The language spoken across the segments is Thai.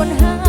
One. hang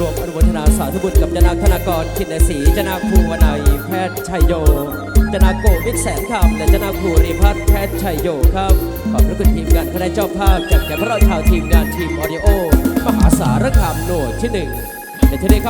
รวมอนุโมทนาสาธุบุญกับจนาธนากรขินศรีจนาภูวนัยแพทย์ชัยโยจนาโกวิศแสนคำและจนาภูริพัฒน์แพทย์ชัยโยครับ ขอบพระคุณทีมงานคณะเจ้าภาพจากแก่พระราชาวทีมงานทีมออดิโอ มหาสารคามโนดที่หนึ่งในที่ได้เข้า